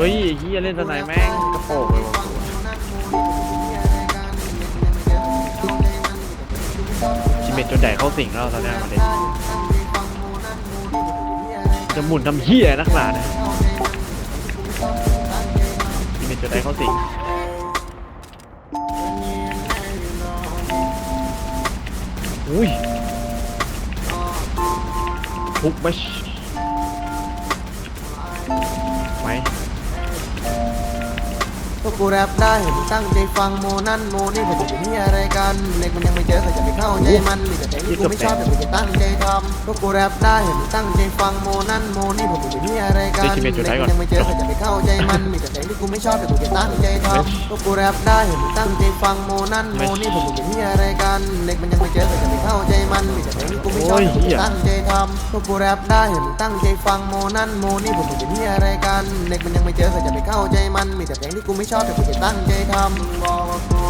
เฮ้ยไอ้เฮียเล่นสไนแม่งกระโปงเลยว่ะจิเมตจนใหญ่เข้าสิงเราตอนนี้มาเด็นจะหมุนทำเฮียนักหนาเนี่ยจิเมตจนใหญ่เข้าสิง อุ้ยทุกบัชไห วกกูแรปได้เห็นมึงตั้งใจฟังโมนั่นโมนี่ผมจะมีอะไรกันเด็กมันยังไม่เจอเขาจะไปเข้าใจมันมีแต่เพลงที่กูไม่ชอบแต่กูจะตั้งใจทำพวกกูแรปได้เห็นมึงตั้งใจฟังโมนั่นโมนี่ผมจะมีอะไรกันเด็กมันยังไม่เจอเขาจะไปเข้าใจมันมีแต่เพลงที่กูไม่ชอบแต่กูจะตั้งใจทำพวกกูแรปได้เห็นมึงตั้งใจฟังโมนั่นโมนี่ผมจะมีอะไรกันเด็กมันยังไม่เจอเขาจะไปเข้าใจมันมีแต่เพลง ที่กูไม่ชอบแต่กูจะตั้งใจทำพวกกูแรปได้เห็นมึงตั้งใจฟังโมนั่นโมนี่ผมจะมีอะไรกันเด็กมันยังไม่เจอเขาจะไปเข้าใจมันมีแต่เพลงที่กูไม่ชอบแต่กูจะตั้งใจทำบอกว่ากู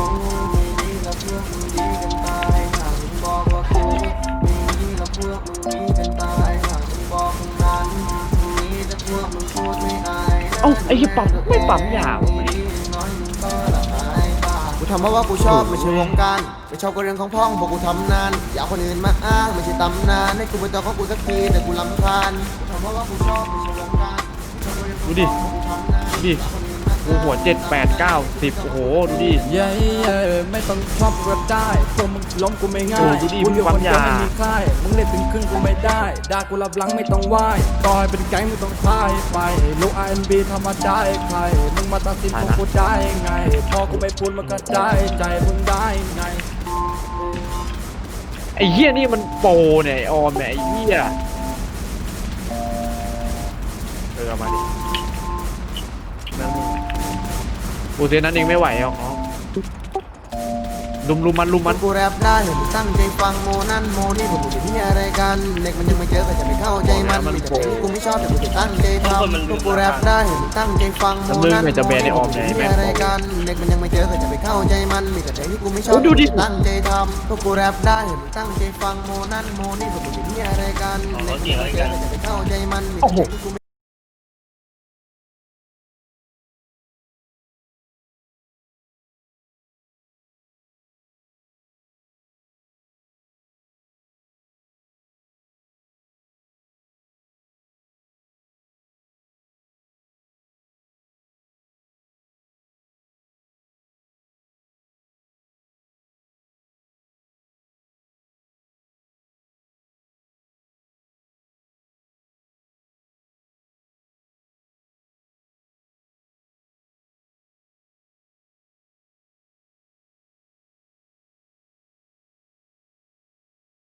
มีดีแล้วพวกมึงดีกันตายหากมึงบอกว่ากูมีดีแล้วพวกมึงดีกันตายหากมึงบอกมึงนั้นมึงมีแต่พวกมึงพูดไม่อาย เอ้าไอ้เหี้ยปั๊มไม่ปั๊มยาวะ ทำเพราะว่ากูชอบไม่ใช่วงการไม่ชอบก็เรื่องของพ่องพอกูทำนานอย่ากคนอื่นมาอ้างไม่ใช่ตำนานให้กูเป็นตัวของกูสักทีแต่กูลำคาญทำเพราะว่ากูชอบไม่ใช่วงการไม่ชอบเรื่องของดูดิพ้องเพราะกูทำนานดูดิ กูหัวเจ็ดแปดเก้าสิบโอ้โห ดูดิ เย้เย้ไม่ต้องชอบก็ได้พวกมึงล้มกูไม่ง่าโอ้ยดูดิกูอยู่มึงปั๊คมนเดียวยาไม่มีค่ายมึงเล่นเป็นครึ่งกูไม่ได้ด่ากูรับหลังไม่ต้องไหว้ต่อยเป็นแก๊งมึงต้องพ่ายไปลูก R&B ทำมาได้ใครมึงมาตัดสินพวกกูได้ไง พอกูไม่พูดมันก็ได้ใจมึงได้ไง ไอ้เหี้ยนี่มันโปรเนี่ยไอ้ออมเนี่ยไอ้เหี้ยเออเอามาดิแม่ง กูเซนนั้นเองไม่ไหวหรอกน้องลุมลุมมันลุมมัมันนกูแรปได้เห็นตั้งใจฟังโมนั่นโมนี่ผมจะมีอะไรกันเด็กมันยังไม่เจอก็จะไม่เข้าใจมันมีแต่เพลงที่กูไม่ชอบแต่กูจะตั้งใจทำพวกกูแรปได้เห็นตั้งใจฟังโมนั่นโมนี่ผมจะมีอะไรกันเด็กมันยังไม่เจอก็จะไม่เข้าใจมันมีแต่เพลงที่กูไม่ชอบแต่กูจะตั้งใจทำพวกกูแรปได้เห็นตั้งใจฟังโมนั่นโมนี่ผมจะมีอะไรกันเด็กมันยังไม่เจอก็จะไม่เข้าใจมันมีแต่เพลงที่กูไม่